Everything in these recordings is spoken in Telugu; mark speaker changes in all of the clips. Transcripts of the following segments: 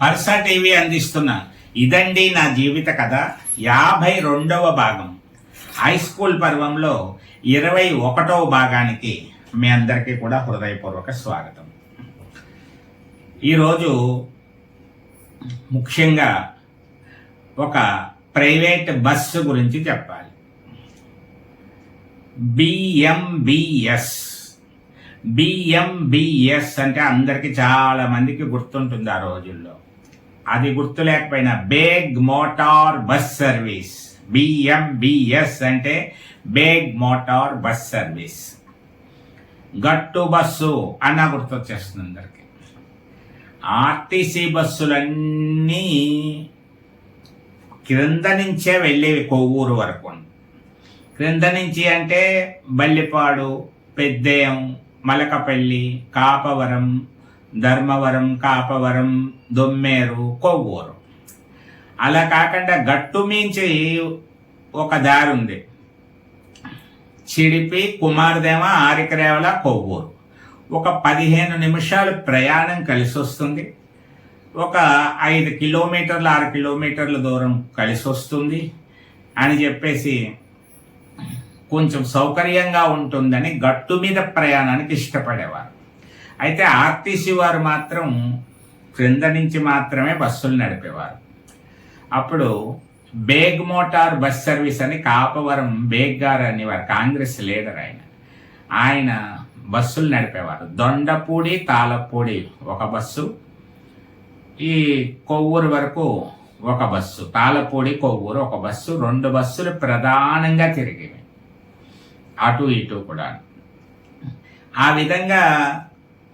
Speaker 1: పర్సా టీవీ అందిస్తున్న ఇదండి నా జీవిత కథ యాభై రెండవ భాగం. హై స్కూల్ పర్వంలో ఇరవై ఒకటవ భాగానికి మీ అందరికీ కూడా హృదయపూర్వక స్వాగతం. ఈరోజు ముఖ్యంగా ఒక ప్రైవేట్ బస్సు గురించి చెప్పాలి. బిఎంబిఎస్ బిఎంబిఎస్ అంటే అందరికీ చాలా మందికి గుర్తుంటుంది ఆ రోజుల్లో. అది గుర్తు లేకపోయినా Baig motor bus service. BMBS అంటే బేగ్ మోటార్ బస్ సర్వీస్. గట్టు బస్సు అన్న గుర్తొచ్చేస్తుంది అందరికి. ఆర్టీసీ బస్సులన్నీ క్రింద నుంచే వెళ్ళేవి కొవ్వూరు వరకు. క్రింద నుంచి అంటే బల్లిపాడు పెద్దేయం మలకపల్లి కాపవరం ధర్మవరం కాపవరం దొమ్మేరు కొవ్వూరు. అలా కాకుండా గట్టు మించి ఒక దారి ఉంది. చిడిపి కుమారదేవ ఆరికరేవల కొవ్వూరు. ఒక పదిహేను నిమిషాలు ప్రయాణం కలిసి వస్తుంది ఒక ఐదు కిలోమీటర్లు ఆరు కిలోమీటర్ల దూరం కలిసి వస్తుంది అని చెప్పేసి కొంచెం సౌకర్యంగా ఉంటుందని గట్టు మీద ప్రయాణానికి ఇష్టపడేవారు. అయితే ఆర్టీసీ వారు మాత్రం క్రింద నుంచి మాత్రమే బస్సులు నడిపేవారు. అప్పుడు బేగ్ మోటార్ బస్ సర్వీస్ అని కాపవరం బేగ్ గారు అనేవారు కాంగ్రెస్ లీడర్ ఆయన. ఆయన బస్సులు నడిపేవారు. దొండపూడి తాళపూడి ఒక బస్సు. ఈ కొవ్వూరు వరకు ఒక బస్సు. తాళపూడి కొవ్వూరు ఒక బస్సు. రెండు బస్సులు ప్రధానంగా తిరిగేవి. అటు ఇటు కూడా. ఆ విధంగా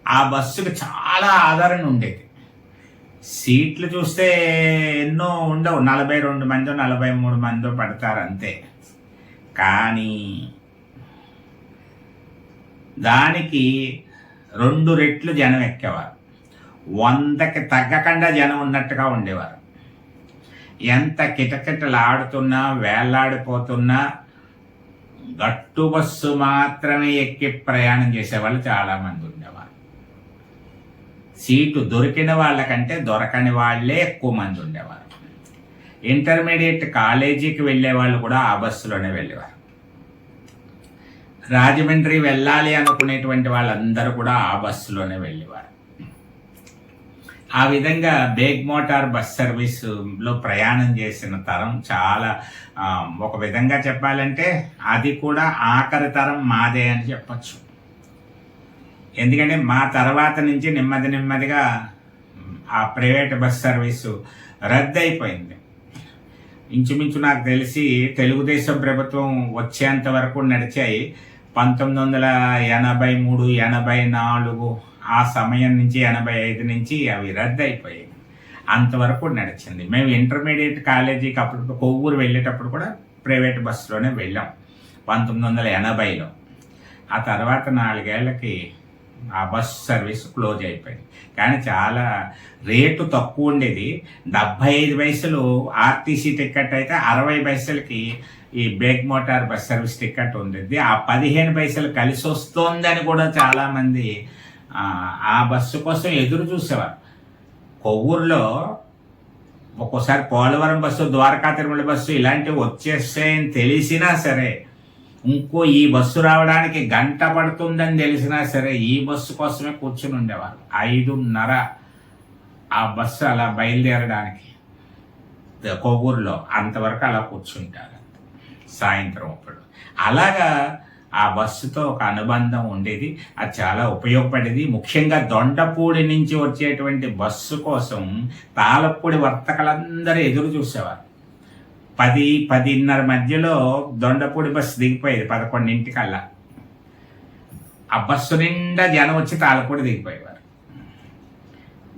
Speaker 1: ఆ బస్సుకు చాలా ఆదరణ ఉండేది. సీట్లు చూస్తే ఎన్నో ఉండవు. నలభై రెండు మందో నలభై మూడు మందో పడతారు అంతే. కానీ దానికి రెండు రెట్లు జనం ఎక్కేవారు. వందకి తగ్గకుండా జనం ఉన్నట్టుగా ఉండేవారు. ఎంత కిటకిటలాడుతున్నా వేలాడిపోతున్నా గట్టు బస్సు మాత్రమే ఎక్కి ప్రయాణం చేసేవాళ్ళు చాలామంది ఉండేవారు. సీటు దొరికిన వాళ్ళకంటే దొరకని వాళ్ళే ఎక్కువ మంది ఉండేవారు. ఇంటర్మీడియట్ కాలేజీకి వెళ్ళే వాళ్ళు కూడా ఆ బస్సులోనే వెళ్ళేవారు. రాజమండ్రి వెళ్ళాలి అనుకునేటువంటి వాళ్ళందరూ కూడా ఆ బస్సులోనే వెళ్ళేవారు. ఆ విధంగా బేగ్ మోటార్ బస్ సర్వీసులో ప్రయాణం చేసిన తరం చాలా ఒక విధంగా చెప్పాలంటే అది కూడా ఆఖరి తరం మాదే అని చెప్పచ్చు. ఎందుకంటే మా తర్వాత నుంచి నెమ్మది నెమ్మదిగా ఆ ప్రైవేట్ బస్ సర్వీసు రద్దు అయిపోయింది ఇంచుమించు నాకు తెలిసి తెలుగుదేశం ప్రభుత్వం వచ్చేంత వరకు నడిచాయి. పంతొమ్మిది వందల ఎనభై మూడు ఎనభై నాలుగు ఆ సమయం నుంచి ఎనభై ఐదు నుంచి అవి రద్దు అయిపోయాయి అంతవరకు నడిచింది. మేము ఇంటర్మీడియట్ కాలేజీకి అప్పుడు కొవ్వూరు వెళ్ళేటప్పుడు కూడా ప్రైవేట్ బస్సులోనే వెళ్ళాం పంతొమ్మిది వందల ఎనభైలో. ఆ తర్వాత నాలుగేళ్ళకి ఆ బస్ సర్వీస్ క్లోజ్ అయిపోయింది. కానీ చాలా రేటు తక్కువ ఉండేది. డెబ్భై ఐదు పైసలు ఆర్టీసీ టికెట్ అయితే అరవై పైసలకి ఈ Baig motor bus service ticket ఉంది ఆ పదిహేను పైసలు కలిసి వస్తోందని కూడా చాలామంది ఆ బస్సు కోసం ఎదురు చూసేవారు. కొవ్వూరులో ఒక్కోసారి పోలవరం బస్సు ద్వారకా తిరుమల బస్సు ఇలాంటివి వచ్చేస్తాయని తెలిసినా సరే ఇంకో ఈ బస్సు రావడానికి గంట పడుతుందని తెలిసినా సరే ఈ బస్సు కోసమే కూర్చుని ఉండేవారు. ఐదున్నర ఆ బస్సు అలా బయలుదేరడానికి కొవ్వూరులో అంతవరకు అలా కూర్చుంటారు. సాయంత్రం అప్పుడు. అలాగా ఆ బస్సుతో ఒక అనుబంధం ఉండేది. అది చాలా ఉపయోగపడేది. ముఖ్యంగా దొండపూడి నుంచి వచ్చేటువంటి బస్సు కోసం తాళపూడి వర్తకలందరూ ఎదురు చూసేవారు. పది పదిన్నర మధ్యలో దొండపూడి బస్సు దిగిపోయేది పదకొండింటికల్లా. ఆ బస్సు నిండా జనం వచ్చి తాళపూడి దిగిపోయేవారు.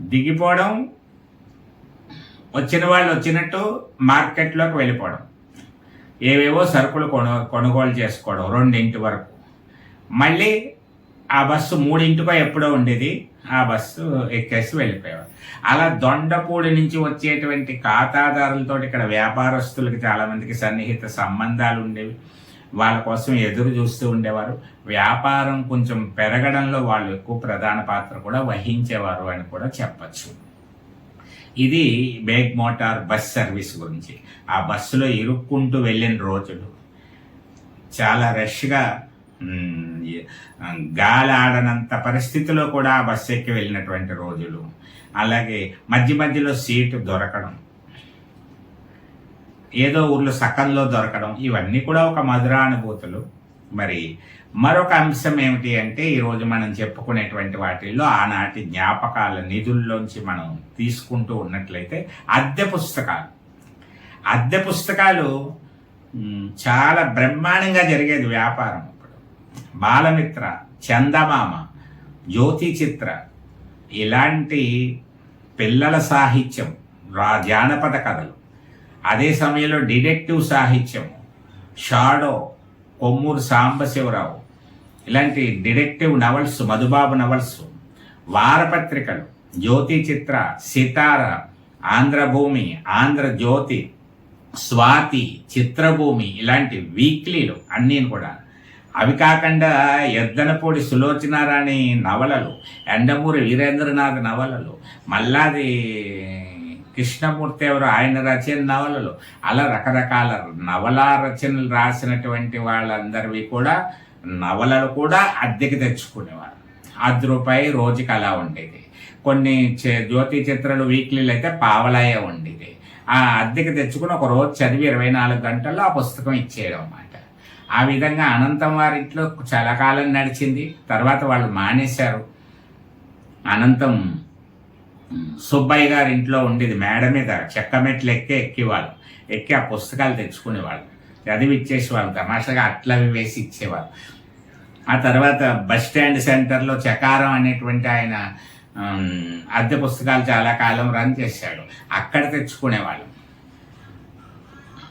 Speaker 1: దిగిపోవడం వచ్చిన వాళ్ళు వచ్చినట్టు మార్కెట్లోకి వెళ్ళిపోవడం. ఏవేవో సరుకులు కొను కొనుగోలు చేసుకోవడం రెండింటి వరకు. మళ్ళీ ఆ బస్సు మూడింటికో ఎప్పుడో ఉండేది ఆ బస్సు ఎక్కేసి వెళ్ళిపోయేవారు. అలా దొండపూడి నుంచి వచ్చేటువంటి ఖాతాదారులతో ఇక్కడ వ్యాపారస్తులకి చాలామందికి సన్నిహిత సంబంధాలు ఉండేవి. వాళ్ళ కోసం ఎదురు చూస్తూ ఉండేవారు. వ్యాపారం కొంచెం పెరగడంలో వాళ్ళు ఎక్కువ ప్రధాన పాత్ర కూడా వహించేవారు అని కూడా చెప్పచ్చు. ఇది బేగ్ మోటార్ బస్ సర్వీస్ గురించి. ఆ బస్సులో ఇరుక్కుంటూ వెళ్ళిన రోజులు. చాలా రష్గా గాలి ఆడనంత పరిస్థితిలో కూడా ఆ బస్సు ఎక్కి వెళ్ళినటువంటి రోజులు. అలాగే మధ్య మధ్యలో సీటు దొరకడం. ఏదో ఊర్లో సకంలో దొరకడం. ఇవన్నీ కూడా ఒక మధురానుభూతులు. మరి మరొక అంశం ఏమిటి అంటే ఈరోజు మనం చెప్పుకునేటువంటి వాటిల్లో ఆనాటి జ్ఞాపకాల నిధుల్లోంచి మనం తీసుకుంటూ ఉన్నట్లయితే అద్దె పుస్తకాలు. అద్దె పుస్తకాలు చాలా బ్రహ్మాండంగా జరిగేది వ్యాపారం ఇప్పుడు బాలమిత్ర చందమామ జ్యోతి చిత్ర ఇలాంటి పిల్లల సాహిత్యం రా జానపద కథలు. అదే సమయంలో డిడెక్టివ్ సాహిత్యం షాడో కొమ్మూరు సాంబశివరావు. ఇలాంటి డిటెక్టివ్ నవల్స్ మధుబాబు నవల్స్ వారపత్రికలు జ్యోతి చిత్ర సితార ఆంధ్రభూమి ఆంధ్రజ్యోతి స్వాతి చిత్రభూమి ఇలాంటి వీక్లీలు అన్నీ కూడా. అవి కాకుండా ఎద్దనపూడి సులోచనారాణి నవలలు ఎండమూరి వీరేంద్రనాథ్ నవలలు మల్లాది కృష్ణమూర్తి ఎవరు ఆయన రచన నవలలు. అలా రకరకాల నవలా రచనలు రాసినటువంటి వాళ్ళందరివి కూడా నవలలు కూడా అద్దెకి తెచ్చుకునేవారు. అర్ధ రూపాయి రోజుకి అలా ఉండేది. కొన్ని చే- జ్యోతి చిత్రాలు వీక్లీలు అయితే పావలాయే ఉండేది. ఆ అద్దెకి తెచ్చుకుని ఒక రోజు చదివి ఇరవై నాలుగు గంటల్లో ఆ పుస్తకం ఇచ్చేయడం అన్నమాట. ఆ విధంగా అనంతం వారింట్లో చాలా కాలం నడిచింది. తర్వాత వాళ్ళు మానేశారు. అనంతం సుబ్బయ్య గారి ఇంట్లో ఉండేది మేడ మీద చెక్క మెట్లు ఎక్కి ఎక్కేవాళ్ళు. ఎక్కి ఆ పుస్తకాలు తెచ్చుకునేవాళ్ళు. చదివి ఇచ్చేసేవాళ్ళు తమాషాగా అట్లా అవి వేసి ఇచ్చేవాళ్ళు. ఆ తర్వాత బస్ స్టాండ్ సెంటర్లో చకారం అనేటువంటి ఆయన అద్దె పుస్తకాలు చాలా కాలం రన్ చేశాడు. అక్కడ తెచ్చుకునేవాళ్ళు.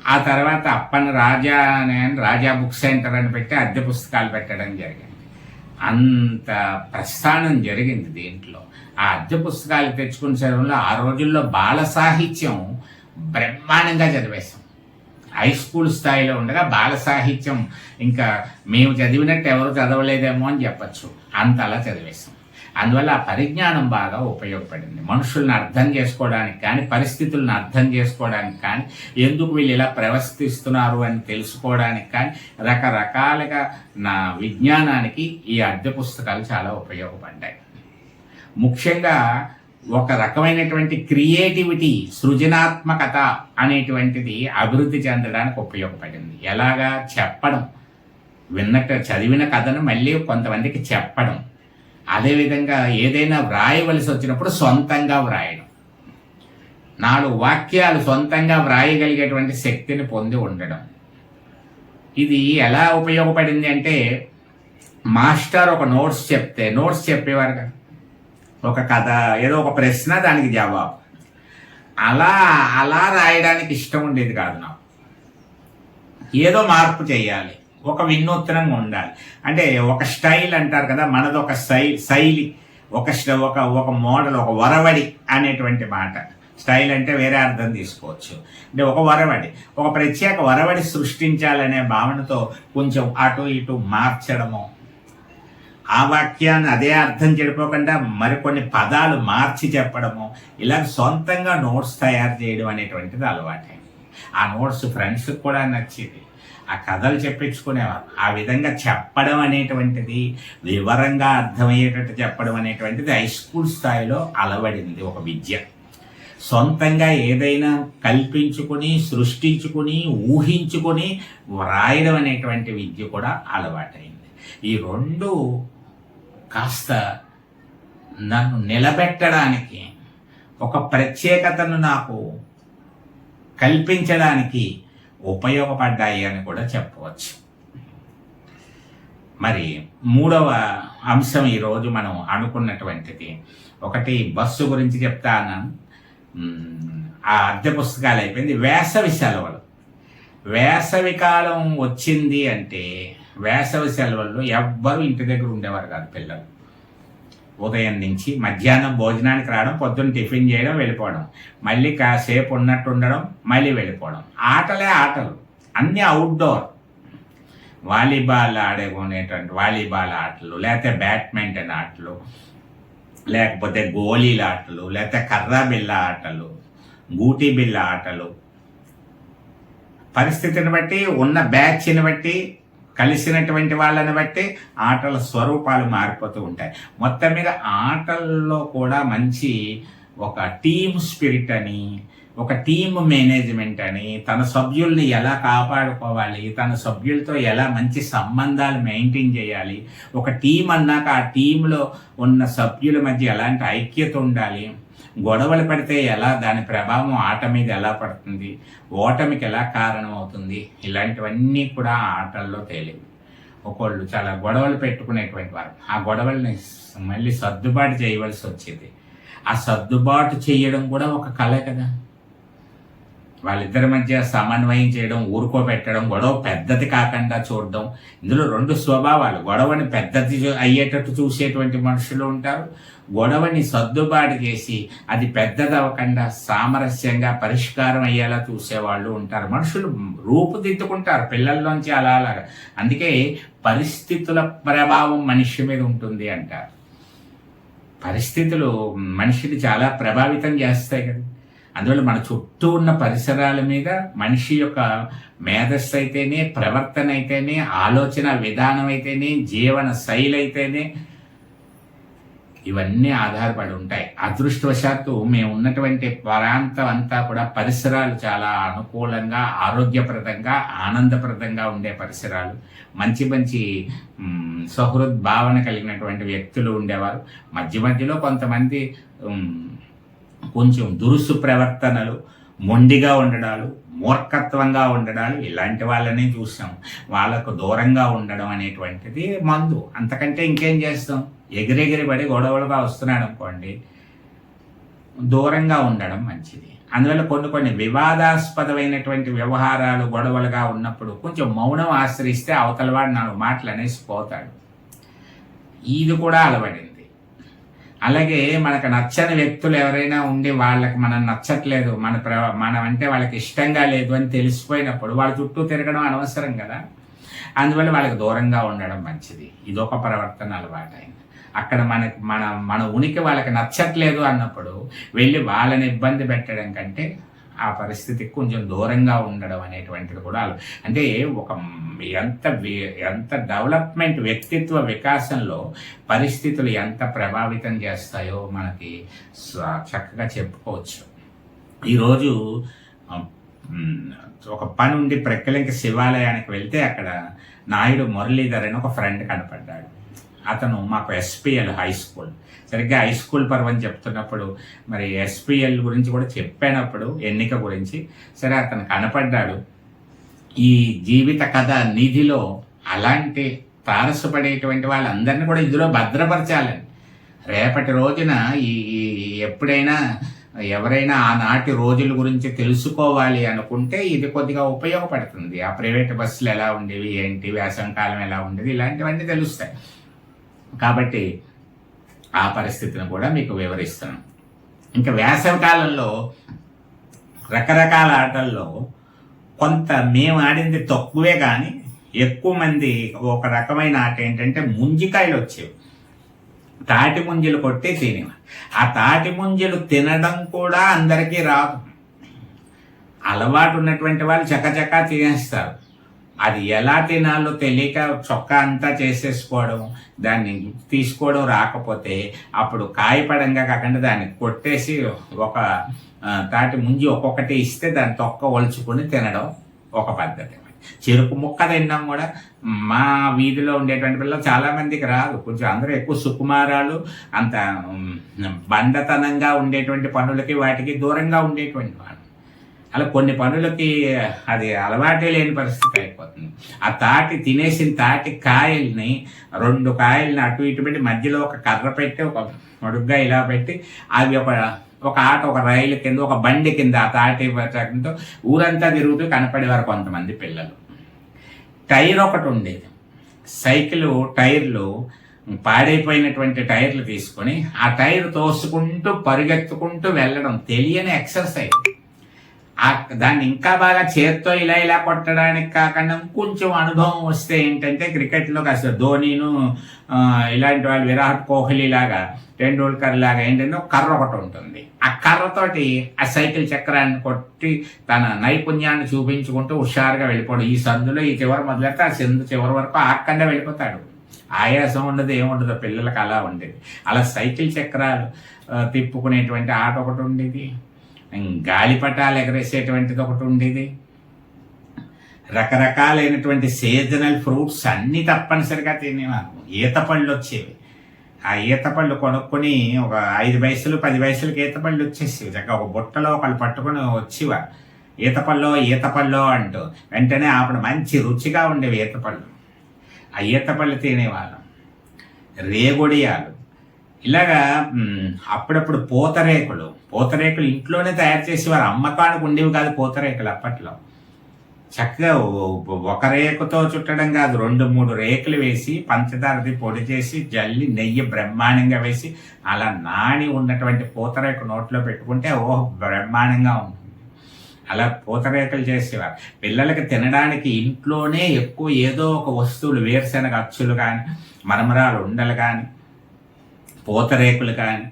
Speaker 1: ఆ తర్వాత అప్పన్న రాజా అనే రాజా బుక్ సెంటర్ అని పెట్టి అద్దె పుస్తకాలు పెట్టడం జరిగింది. అంత ప్రస్థానం జరిగింది దీంట్లో. ఆ అద్దె పుస్తకాలు తెచ్చుకునే చదవడంలో ఆ రోజుల్లో బాల సాహిత్యం బ్రహ్మాండంగా చదివేశాం. హై స్కూల్ స్థాయిలో ఉండగా బాల సాహిత్యం ఇంకా మేము చదివినట్టు ఎవరు చదవలేదేమో అని చెప్పచ్చు. అంతలా చదివేశాం. అందువల్ల ఆ పరిజ్ఞానం బాగా ఉపయోగపడింది. మనుషుల్ని అర్థం చేసుకోవడానికి కానీ పరిస్థితులను అర్థం చేసుకోవడానికి కానీ ఎందుకు వీళ్ళు ఇలా ప్రవర్తిస్తున్నారు అని తెలుసుకోవడానికి కానీ రకరకాలుగా నా విజ్ఞానానికి ఈ అద్దె పుస్తకాలు చాలా ఉపయోగపడ్డాయి. ముఖ్యంగా ఒక రకమైనటువంటి క్రియేటివిటీ సృజనాత్మకత అనేటువంటిది అభివృద్ధి చెందడానికి ఉపయోగపడింది. ఎలాగా? చెప్పడం. విన్నట్టు చదివిన కథను మళ్ళీ కొంతమందికి చెప్పడం. అదేవిధంగా ఏదైనా వ్రాయవలసి వచ్చినప్పుడు సొంతంగా వ్రాయడం. నాలుగు వాక్యాలు సొంతంగా వ్రాయగలిగేటువంటి శక్తిని పొంది ఉండడం. ఇది ఎలా ఉపయోగపడింది అంటే మాస్టర్ ఒక నోట్స్ చెప్తే నోట్స్ చెప్పేవారు కదా. ఒక కథ ఏదో ఒక ప్రశ్న దానికి జవాబు. అలా అలా రాయడానికి ఇష్టం ఉండేది కాదు నాకు. ఏదో మార్పు చేయాలి ఒక వినూత్నంగా ఉండాలి. అంటే ఒక స్టైల్ అంటారు కదా మనది ఒక శై శైలి ఒక ఒక ఒక మోడల్ ఒక వరవడి అనేటువంటి మాట. స్టైల్ అంటే వేరే అర్థం తీసుకోవచ్చు. అంటే ఒక వరవడి ఒక ప్రత్యేక వరవడి సృష్టించాలనే భావనతో కొంచెం అటు ఇటు మార్చడము ఆ వాక్యాన్ని అదే అర్థం చెడిపోకుండా మరికొన్ని పదాలు మార్చి చెప్పడము ఇలా సొంతంగా నోట్స్ తయారు చేయడం అనేటువంటిది అలవాటైంది ఆ నోట్స్ ఫ్రెండ్స్కి కూడా నచ్చేది ఆ కథలు చెప్పించుకునేవారు. ఆ విధంగా చెప్పడం అనేటువంటిది వివరంగా అర్థమయ్యేటట్టు చెప్పడం అనేటువంటిది హై స్కూల్ స్థాయిలో అలవడింది ఒక విద్య. సొంతంగా ఏదైనా కల్పించుకుని సృష్టించుకుని ఊహించుకుని వ్రాయడం అనేటువంటి విద్య కూడా అలవాటైంది. ఈ రెండు కాస్త నన్ను నిలబెట్టడానికి ఒక ప్రత్యేకతను నాకు కల్పించడానికి ఉపయోగపడ్డాయి అని కూడా చెప్పవచ్చు. మరి మూడవ అంశం ఈరోజు మనం అనుకున్నటువంటిది. ఒకటి బస్సు గురించి చెప్తాను. ఆ అద్దె పుస్తకాలు అయిపోయింది. వేసవి సెలవులు. వేసవి కాలం వచ్చింది అంటే వేసవి సెలవుల్లో ఎవ్వరు ఇంటి దగ్గర ఉండేవారు కాదు పిల్లలు. ఉదయం నుంచి మధ్యాహ్నం భోజనానికి రావడం పొద్దున్న టిఫిన్ చేయడం వెళ్ళిపోవడం. మళ్ళీ కాసేపు ఉన్నట్టు ఉండడం మళ్ళీ వెళ్ళిపోవడం. ఆటలే ఆటలు. అన్నీ అవుట్డోర్ వాలీబాల్ ఆడేకునేటువంటి వాలీబాల్ ఆటలు లేకపోతే బ్యాడ్మింటన్ ఆటలు లేకపోతే గోళీల ఆటలు లేకపోతే కర్రా బిళ్ళ ఆటలు గూటీ బిళ్ళ ఆటలు. పరిస్థితిని బట్టి ఉన్న బ్యాచ్ని బట్టి కలిసినటువంటి వాళ్ళని బట్టి ఆటల స్వరూపాలు మారిపోతూ ఉంటాయి. మొత్తం మీద ఆటల్లో కూడా మంచి ఒక టీమ్ స్పిరిట్ అని ఒక టీమ్ మేనేజ్మెంట్ అని తన సభ్యుల్ని ఎలా కాపాడుకోవాలి తన సభ్యులతో ఎలా మంచి సంబంధాలు మెయింటైన్ చేయాలి ఒక టీం అన్నాక ఆ టీంలో ఉన్న సభ్యుల మధ్య ఎలాంటి ఐక్యత ఉండాలి గొడవలు పడితే ఎలా దాని ప్రభావం ఆట మీద ఎలా పడుతుంది ఓటమికి ఎలా కారణం అవుతుంది ఇలాంటివన్నీ కూడా ఆటల్లో తేలేవు ఒకళ్ళు చాలా గొడవలు పెట్టుకునేటువంటి వారు. ఆ గొడవల్ని మళ్ళీ సర్దుబాటు చేయవలసి వచ్చేది. ఆ సర్దుబాటు చేయడం కూడా ఒక కళ కదా. వాళ్ళిద్దరి మధ్య సమన్వయం చేయడం ఊరుకోబెట్టడం గొడవ పెద్దది కాకుండా చూడడం. ఇందులో రెండు స్వభావాలు. గొడవని పెద్దది అయ్యేటట్టు చూసేటువంటి మనుషులు ఉంటారు. గొడవని సర్దుబాటు చేసి అది పెద్దది అవ్వకుండా సామరస్యంగా పరిష్కారం అయ్యేలా చూసేవాళ్ళు ఉంటారు. మనుషులు రూపుదిద్దుకుంటారు. పిల్లల్లోంచి అలా అలాగా అందుకే పరిస్థితుల ప్రభావం మనిషి మీద ఉంటుంది అంటారు. పరిస్థితులు మనిషిని చాలా ప్రభావితం చేస్తాయి కదా. అందువల్ల మన చుట్టూ ఉన్న పరిసరాల మీద మనిషి యొక్క మేధస్సు అయితేనే ప్రవర్తన అయితేనే ఆలోచన విధానం అయితేనే జీవన శైలి అయితేనే ఇవన్నీ ఆధారపడి ఉంటాయి. అదృష్టవశాత్తు మేము ఉన్నటువంటి ప్రాంతం అంతా కూడా పరిసరాలు చాలా అనుకూలంగా ఆరోగ్యప్రదంగా ఆనందప్రదంగా ఉండే పరిసరాలు. మంచి మంచి సహృద్భావన కలిగినటువంటి వ్యక్తులు ఉండేవారు. మధ్య మధ్యలో కొంతమంది కొంచెం దురుసు ప్రవర్తనలు మొండిగా ఉండడాలు మూర్ఖత్వంగా ఉండడాలు ఇలాంటి వాళ్ళని చూసాం. వాళ్ళకు దూరంగా ఉండడం అనేటువంటిది మందు. అంతకంటే ఇంకేం చేస్తాం? ఎగిరెగిరి పడి గొడవలుగా వస్తున్నాడు అనుకోండి దూరంగా ఉండడం మంచిది. అందువల్ల కొన్ని కొన్ని వివాదాస్పదమైనటువంటి వ్యవహారాలు గొడవలుగా ఉన్నప్పుడు కొంచెం మౌనం ఆశ్రయిస్తే అవతలవాడు నాలుగు మాటలు అనేసి పోతాడు. ఇది కూడా అలవడింది. అలాగే మనకు నచ్చని వ్యక్తులు ఎవరైనా ఉండి వాళ్ళకి మనం నచ్చట్లేదు మన ప్ర మనం అంటే వాళ్ళకి ఇష్టంగా లేదు అని తెలిసిపోయినప్పుడు వాళ్ళ చుట్టూ తిరగడం అనవసరం కదా. అందువల్ల వాళ్ళకి దూరంగా ఉండడం మంచిది. ఇదొక ప్రవర్తన అలవాటైంది. అక్కడ మనకి మన మన ఉనికి వాళ్ళకి నచ్చట్లేదు అన్నప్పుడు వెళ్ళి వాళ్ళని ఇబ్బంది పెట్టడం కంటే ఆ పరిస్థితికి కొంచెం దూరంగా ఉండడం అనేటువంటిది కూడా అంటే ఒక ఎంత ఎంత డెవలప్మెంట్ వ్యక్తిత్వ వికాసంలో పరిస్థితులు ఎంత ప్రభావితం చేస్తాయో మనకి చక్కగా చెప్పుకోవచ్చు. ఈరోజు ఒక పని ఉండి ప్రక్కలింక శివాలయానికి వెళ్తే అక్కడ నాయుడు మురళీధర్ అని ఒక ఫ్రెండ్ కనపడ్డాడు. అతను మాకు ఎస్పిఎల్ హై స్కూల్. సరిగ్గా హై స్కూల్ పర్వం చెప్తున్నప్పుడు మరి ఎస్పిఎల్ గురించి కూడా చెప్పానప్పుడు ఎన్నిక గురించి సరే అతను కనపడ్డాడు. ఈ జీవిత కథ నిధిలో అలాంటి తారసపడేటువంటి వాళ్ళందరినీ కూడా ఇందులో భద్రపరచాలని. రేపటి రోజున ఈ ఎప్పుడైనా ఎవరైనా ఆనాటి రోజుల గురించి తెలుసుకోవాలి అనుకుంటే ఇది కొద్దిగా ఉపయోగపడుతుంది. ఆ ప్రైవేట్ బస్సులు ఎలా ఉండేవి ఏంటి వ్యాసంకాలం ఎలా ఉండేది ఇలాంటివన్నీ తెలుస్తాయి. కాబట్టి ఆ పరిస్థితిని కూడా మీకు వివరిస్తాను ఇంకా వేసవి కాలంలో రకరకాల ఆటల్లో కొంత మేము ఆడింది తక్కువే కానీ ఎక్కువ మంది ఒక రకమైన ఆట ఏంటంటే ముంజికాయలు వచ్చేవి. తాటి ముంజలు కొట్టి తినేవారు ఆ తాటి ముంజలు తినడం కూడా అందరికీ రాదు. అలవాటు ఉన్నటువంటి వాళ్ళు చకచకా తినేస్తారు. అది ఎలా తినాలో తెలియక చొక్కా అంతా చేసేసుకోవడం దాన్ని తీసుకోవడం రాకపోతే అప్పుడు కాయపడంగా కాకుండా దాన్ని కొట్టేసి ఒక తాటి ముంజి ఒక్కొక్కటి ఇస్తే దాన్ని తొక్క ఒలుచుకొని తినడం ఒక పద్ధతి. చెరుకు ముక్క తినడం కూడా మా వీధిలో ఉండేటువంటి పిల్లలు చాలామందికి రాదు. కొంచెం అందరూ ఎక్కువ సుకుమారాలు అంత బండతనంగా ఉండేటువంటి పనులకి వాటికి దూరంగా ఉండేటువంటి వాళ్ళు. అలా కొన్ని పనులకి అది అలవాటే లేని పరిస్థితి అయిపోతుంది. ఆ తాటి తినేసిన తాటి కాయల్ని రెండు కాయల్ని అటు ఇటు పెట్టి మధ్యలో ఒక కర్ర పెట్టి ఒక మడుగ్గా ఇలా పెట్టి అవి ఒక ఒక ఆట ఒక రైలు కింద ఒక బండి కింద ఆ తాటి పెట్టడంతో ఊరంతా తిరుగుతూ కనపడేవారు కొంతమంది పిల్లలు. టైర్ ఒకటి ఉండేది. సైకిల్ టైర్లు పాడైపోయినటువంటి టైర్లు తీసుకొని ఆ టైర్ తోసుకుంటూ పరిగెత్తుకుంటూ వెళ్ళడం తెలియని ఎక్సర్సైజ్. దాన్ని ఇంకా బాగా చేత్తో ఇలా ఇలా కొట్టడానికి కాకుండా కొంచెం అనుభవం వస్తే ఏంటంటే క్రికెట్లో కాస్త ధోనీను ఇలాంటి వాళ్ళు విరాట్ కోహ్లీ లాగా టెండూల్కర్ లాగా ఏంటంటే ఒక కర్ర ఒకటి ఉంటుంది. ఆ కర్రతోటి ఆ సైకిల్ చక్రాన్ని కొట్టి తన నైపుణ్యాన్ని చూపించుకుంటూ హుషారుగా వెళ్ళిపోవడం ఈ సందులో ఈ చివరి మొదలెడితే ఆ సందు చివరి వరకు ఆకుండా వెళ్ళిపోతాడు. ఆయాసం ఉండదు ఏముండదు పిల్లలకి అలా ఉండేది. అలా సైకిల్ చక్రాలు తిప్పుకునేటువంటి ఆట ఒకటి ఉండేది. గాలిపటాలు ఎగరేసేటువంటిది ఒకటి ఉండేది. రకరకాలైనటువంటి సీజనల్ ఫ్రూట్స్ అన్నీ తప్పనిసరిగా తినేవారు. ఈత పళ్ళు వచ్చేవి. ఆ ఈత పళ్ళు కొనుక్కొని ఒక ఐదు వయసులు పది వయసులకి ఈత పళ్ళు వచ్చేసేవి. చక్కగా ఒక బుట్టలో ఒకళ్ళు పట్టుకొని వచ్చేవారు. ఈత పళ్ళు ఈత పళ్ళు అంటూ వెంటనే అప్పుడు మంచి రుచిగా ఉండేవి ఈత పళ్ళు. ఆ ఈత పళ్ళు తినేవాళ్ళం. రేగొడియాలు. ఇలాగా అప్పుడప్పుడు పూతరేకులు పూతరేకులు ఇంట్లోనే తయారు చేసేవారు. అమ్మకానికి ఉండేవి కాదు పూతరేకులు అప్పట్లో. చక్కగా ఒక రేకుతో చుట్టడం కాదు రెండు మూడు రేకులు వేసి పంచదారది పొడి చేసి జల్లి నెయ్యి బ్రహ్మాండంగా వేసి అలా నాని ఉన్నటువంటి పూతరేకు నోట్లో పెట్టుకుంటే ఓ బ్రహ్మాండంగా ఉంటుంది. అలా పూతరేకులు చేసేవారు. పిల్లలకి తినడానికి ఇంట్లోనే ఎక్కువ ఏదో ఒక వస్తువులు వేరుశనగ అచ్చులు కానీ మరమరాలు ఉండలు కానీ పూతరేకులు కానీ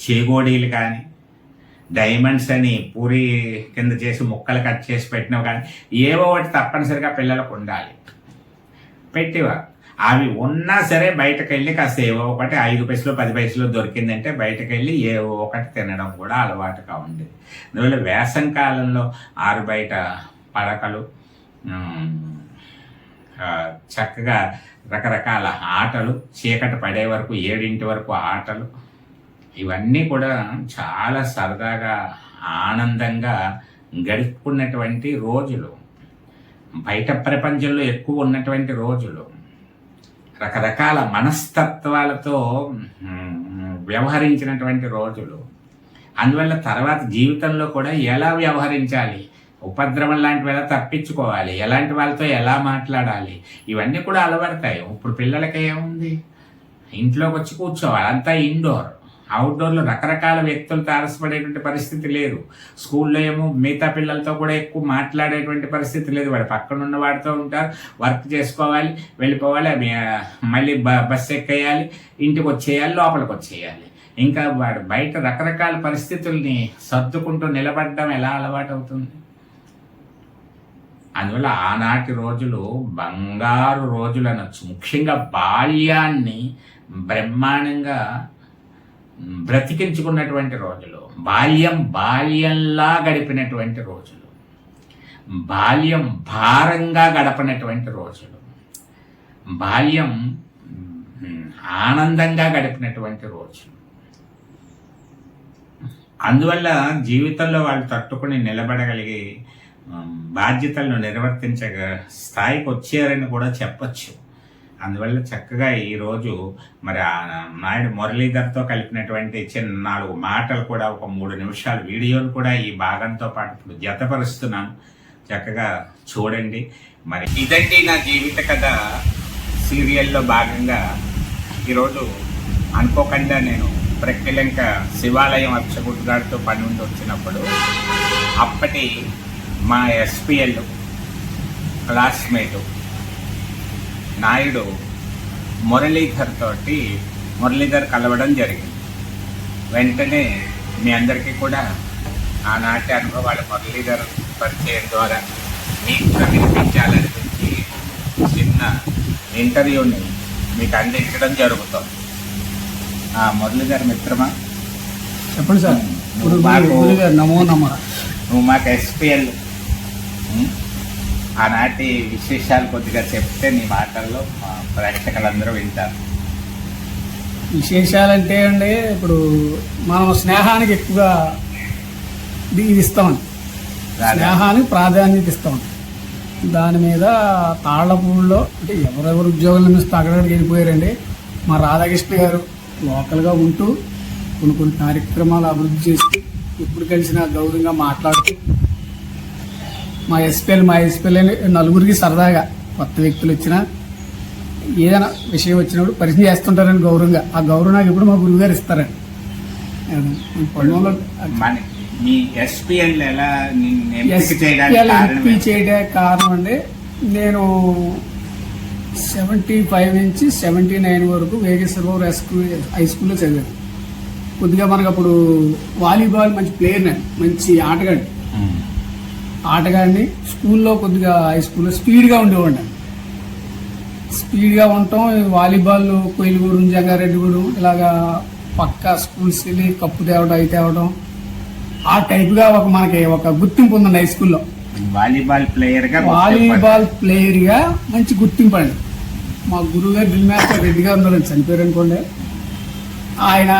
Speaker 1: చేగోడీలు కానీ డైమండ్స్ అని పూరి కింద చేసి ముక్కలు కట్ చేసి పెట్టినవి కానీ ఏవో ఒకటి తప్పనిసరిగా పిల్లలకు ఉండాలి. పెట్టేవారు అవి ఉన్నా సరే బయటకు వెళ్ళి కాస్త ఏవో ఒకటి ఐదు పైసలు పది పైసలు దొరికిందంటే బయటకు వెళ్ళి ఏవో ఒకటి తినడం కూడా అలవాటుగా ఉండేది అందువల్ల వేసం కాలంలో ఆరు బయట పడకలు చక్కగా రకరకాల ఆటలు చీకటి పడే వరకు ఏడింటి వరకు ఆటలు ఇవన్నీ కూడా చాలా సరదాగా ఆనందంగా గడుపుకున్నటువంటి రోజులు. బయట ప్రపంచంలో ఎక్కువ ఉన్నటువంటి రోజులు. రకరకాల మనస్తత్వాలతో వ్యవహరించినటువంటి రోజులు. అందువల్ల తర్వాత జీవితంలో కూడా ఎలా వ్యవహరించాలి? ఉపద్రవం లాంటివి ఎలా తప్పించుకోవాలి? ఎలాంటి వాళ్ళతో ఎలా మాట్లాడాలి? ఇవన్నీ కూడా అలవడతాయి ఇప్పుడు పిల్లలకి ఏముంది? ఇంట్లోకి వచ్చి కూర్చోవాలి. అంతా ఇండోర్. అవుట్డోర్లో రకరకాల వ్యక్తులు తారసపడేటువంటి పరిస్థితి లేదు. స్కూల్లో ఏమో మిగతా పిల్లలతో కూడా ఎక్కువ మాట్లాడేటువంటి పరిస్థితి లేదు. వాడు పక్కన ఉన్న వాడితో ఉంటారు. వర్క్ చేసుకోవాలి వెళ్ళిపోవాలి మళ్ళీ బ బస్ ఎక్కేయాలి ఇంటికి వచ్చేయాలి లోపలికి వచ్చేయాలి. ఇంకా వాడు బయట రకరకాల పరిస్థితుల్ని సర్దుకుంటూ నిలబడడం ఎలా అలవాటు అవుతుంది అందువల్ల ఆనాటి రోజులు బంగారు రోజులు అనొచ్చు. ముఖ్యంగా బాల్యాన్ని బ్రహ్మాండంగా బ్రతికించుకున్నటువంటి రోజులు బాల్యం బాల్యంలా గడిపినటువంటి రోజులు బాల్యం భారంగా గడపనటువంటి రోజులు బాల్యం ఆనందంగా గడిపినటువంటి రోజులు. అందువల్ల జీవితంలో వాళ్ళు తట్టుకుని నిలబడగలిగి బాధ్యతలను నిర్వర్తించగ స్థాయికి వచ్చారని కూడా చెప్పచ్చు. అందువల్ల చక్కగా ఈరోజు మరి ఆ నాయుడు మురళీధర్తో కలిపినటువంటి చిన్న నాలుగు మాటలు కూడా ఒక మూడు నిమిషాల వీడియోలు కూడా ఈ భాగంతో పాటు ఇప్పుడు జతపరుస్తున్నాను. చక్కగా చూడండి. మరి ఇదండి నా జీవిత కథ. సీరియల్లో భాగంగా ఈరోజు అనుకోకుండా నేను ప్రక్రిలంక శివాలయం అర్చకుడు గారితో పని ఉండి వచ్చినప్పుడు అప్పటి మా ఎస్పిఎల్ క్లాస్మేటు నాయుడు మురళీధర్ తోటి మురళీధర్ కలవడం జరిగింది. వెంటనే మీ అందరికీ కూడా ఆనాటి అనుభవాలు మురళీధర్ పరిచయం ద్వారా మీకు వినిపించాలనిపించి చిన్న ఇంటర్వ్యూని మీకు అందించడం జరుగుతుంది. ఆ మురళీధర్ మిత్రమా?
Speaker 2: చెప్పండి సార్.
Speaker 1: నువ్వు మాకు
Speaker 2: నమో నమ.
Speaker 1: నువ్వు మాకు ఎస్పిఎల్. ఆనాటి విశేషాలు కొద్దిగా చెప్తే నీ మాటల్లో మా ప్రేక్షకులందరూ వింటారు.
Speaker 2: విశేషాలంటే అండి ఇప్పుడు మనం స్నేహానికి ఎక్కువగా ఇది ఇస్తామండి? స్నేహానికి ప్రాధాన్యత ఇస్తామండి. దాని మీద తాళ్ళపూడిలో అంటే ఎవరెవరు ఉద్యోగాల నుంచి అక్కడికి వెళ్ళిపోయారండి మా రాధాకృష్ణ గారు లోకల్గా ఉంటూ కొన్ని కొన్ని కార్యక్రమాలు అభివృద్ధి చేస్తూ ఇప్పుడు కలిసిన గౌరవంగా మాట్లాడుతూ మా ఎస్పీఎల్ మా ఎస్పీఎల్ నలుగురికి సరదాగా కొత్త వ్యక్తులు వచ్చినా ఏదైనా విషయం వచ్చినప్పుడు పరిచయం చేస్తుంటారని గౌరవంగా ఆ గౌరవం నాకు ఇప్పుడు మా గురువుగారు ఇస్తారండి
Speaker 1: మీ ఎస్పీఎల్ ఎలా
Speaker 2: ఎంపీ? చేయడానికి కారణం అండి నేను సెవెంటీ ఫైవ్ నుంచి సెవెంటీ నైన్ వరకు వేగేశ్వరరావు రెస్క్యూ హై స్కూల్లో చదివాను కొద్దిగా మనకు అప్పుడు వాలీబాల్ మంచి ప్లేయర్ నేను మంచి ఆటగాడి. ఆటగాడిని స్కూల్లో కొద్దిగా హై స్కూల్లో స్పీడ్గా ఉండేవాడిని. స్పీడ్గా ఉండటం ఈ వాలీబాల్ కొయిలగూడెం జంగారెడ్డిగూడెం ఇలాగా పక్క స్కూల్స్ వెళ్ళి కప్పు తేవడం అవి తేవడం ఆ టైప్గా ఒక మనకి ఒక గుర్తింపు ఉందండి హై స్కూల్లో
Speaker 1: వాలీబాల్ ప్లేయర్గా
Speaker 2: వాలీబాల్ ప్లేయర్గా మంచి గుర్తింపు అండి. మా గురువు గారు డ్రిల్ మాస్టర్ రెడ్డి గారు ఉన్నారండి చనిపోయారు అనుకోండి. ఆయన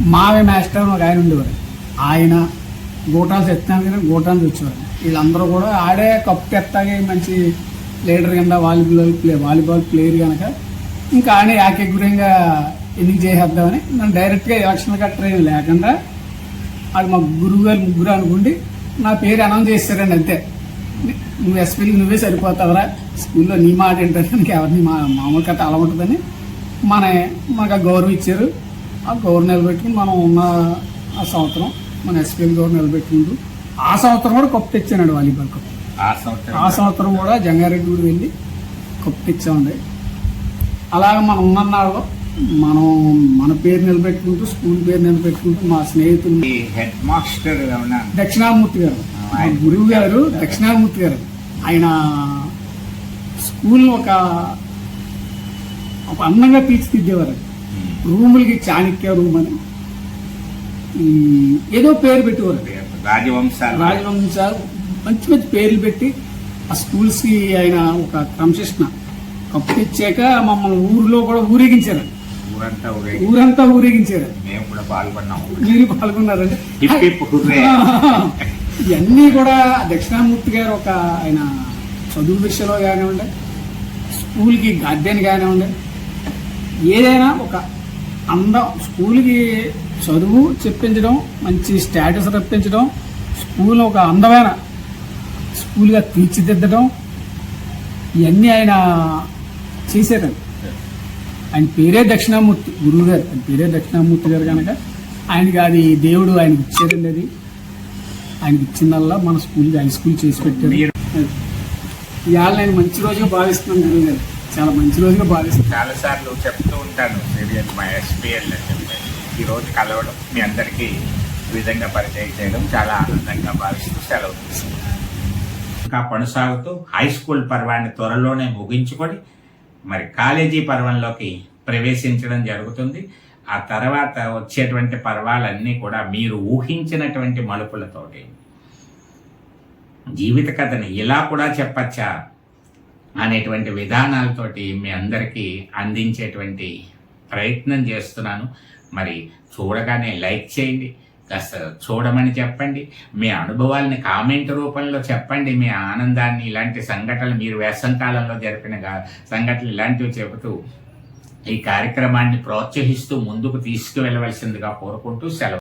Speaker 2: మావే మాస్టర్ ఒక ఆయన ఉండేవారు. ఆయన గోటాలు తెస్తాను కానీ గోటాలు వచ్చేవారు వీళ్ళందరూ కూడా ఆడే కప్పు తెత్తాగే మంచి లీడర్ కింద వాలీబాల్ ప్లే వాలీబాల్ ప్లేయర్ కనుక ఇంకా ఆడే ఏకగ్రీయంగా ఎన్నిక చేసేద్దామని నన్ను డైరెక్ట్గా ఎలక్షన్ కట్టరే లేకుండా అది మా గురువు గారు ముగ్గురు అనుకుండి నా పేరు అనౌన్స్ చేస్తారండి అంతే. నువ్వు ఎస్పీకి నువ్వే సరిపోతావరా. స్కూల్లో నీ మాట ఏంటంటే ఎవరిని మా మామూలు కథ అలా ఉంటుందని మన మనకు ఆ గౌరవం ఇచ్చారు. ఆ గౌరవం నిలబెట్టుకుని మనం ఉన్న ఆ సంవత్సరం మన ఎస్పీఎల్ గౌరవం నిలబెట్టుకుంటూ ఆ సంవత్సరం కూడా కప్పు తెచ్చానండి వాలీబాల్ కప్పు.
Speaker 1: ఆ సంవత్సరం
Speaker 2: కూడా జంగారెడ్డి గుడి వెళ్ళి కప్పు తెచ్చామండి. అలాగ మనం ఉన్నన్నాళ్ళు మనం మన పేరు నిలబెట్టుకుంటూ స్కూల్ పేరు నిలబెట్టుకుంటూ మా స్నేహితులు
Speaker 1: హెడ్ మాస్టర్
Speaker 2: దక్షిణామూర్తి గారు. మా
Speaker 1: ఆయన
Speaker 2: గురువు గారు. దక్షిణామూర్తి గారు. ఆయన స్కూల్ ఒక ఒక అందంగా తీర్చిదిద్దేవారు. రూములకి చాణక్య రూమ్ అని. ఏదో పేరు పెట్టేవారు
Speaker 1: రాజవంశాలు.
Speaker 2: రాజవంశ మంచి మంచి పేర్లు పెట్టి ఆ స్కూల్స్కి ఆయన ఒక క్రమశిక్షణ కప్పు తెచ్చాక మమ్మల్ని ఊరిలో కూడా ఊరేగించారు.
Speaker 1: ఊరంతా ఊరే
Speaker 2: ఊరంతా ఊరేగించారు.
Speaker 1: మేము కూడా పాల్గొన్నాము
Speaker 2: మీరు పాల్గొన్నారండి. ఇవన్నీ కూడా దక్షిణామూర్తి గారు ఒక ఆయన చదువు విషయంలో కానివ్వండి స్కూల్కి గార్డెన్ కానివ్వండి ఏదైనా ఒక అందం స్కూల్కి చదువు చెప్పించడం మంచి స్టేటస్ రప్పించడం స్కూల్ ఒక అందమైన స్కూల్గా తీర్చిదిద్దడం ఇవన్నీ ఆయన చేశారండి ఆయన పేరే దక్షిణామూర్తి గురువు గారు ఆయన పేరే దక్షిణామూర్తి గారు కనుక ఆయనకి అది దేవుడు ఆయనకి ఇచ్చారండి అది. ఆయనకి ఇచ్చిందల్లా మన స్కూల్ హై స్కూల్ చేసి పెట్టారు. ఇవాళ నేను మంచి రోజుగా భావిస్తున్నాను గురువు గారు చాలా మంచి రోజుగా భావిస్తున్నాను.
Speaker 1: చాలా సార్లు చెప్తూ ఉంటాను మా ఎస్పీఎల్ ఈరోజు రోజు కలవడం మీ అందరికీ ఈ విధంగా పరిచయం చేయడం చాలా ఆనందంగా భావిస్తూ సెలవు ఇంకా కొనసాగుతూ హై స్కూల్ పర్వాన్ని త్వరలోనే ముగించుకొని మరి కాలేజీ పర్వంలోకి ప్రవేశించడం జరుగుతుంది. ఆ తర్వాత వచ్చేటువంటి పర్వాలన్నీ కూడా మీరు ఊహించినటువంటి మలుపులతోటి. జీవిత కథని ఇలా కూడా చెప్పచ్చా అనేటువంటి విధానాలతోటి మీ అందరికీ అందించేటువంటి ప్రయత్నం చేస్తున్నాను. మరి చూడగానే లైక్ చేయండి కాస్త చూడమని చెప్పండి మీ అనుభవాల్ని కామెంట్ రూపంలో చెప్పండి మీ ఆనందాన్ని ఇలాంటి సంఘటనలు మీరు వేసంకాలంలో జరిపిన సంఘటనలు ఇలాంటివి చెబుతూ ఈ కార్యక్రమాన్ని ప్రోత్సహిస్తూ ముందుకు తీసుకువెళ్ళవలసిందిగా కోరుకుంటూ సెలవు.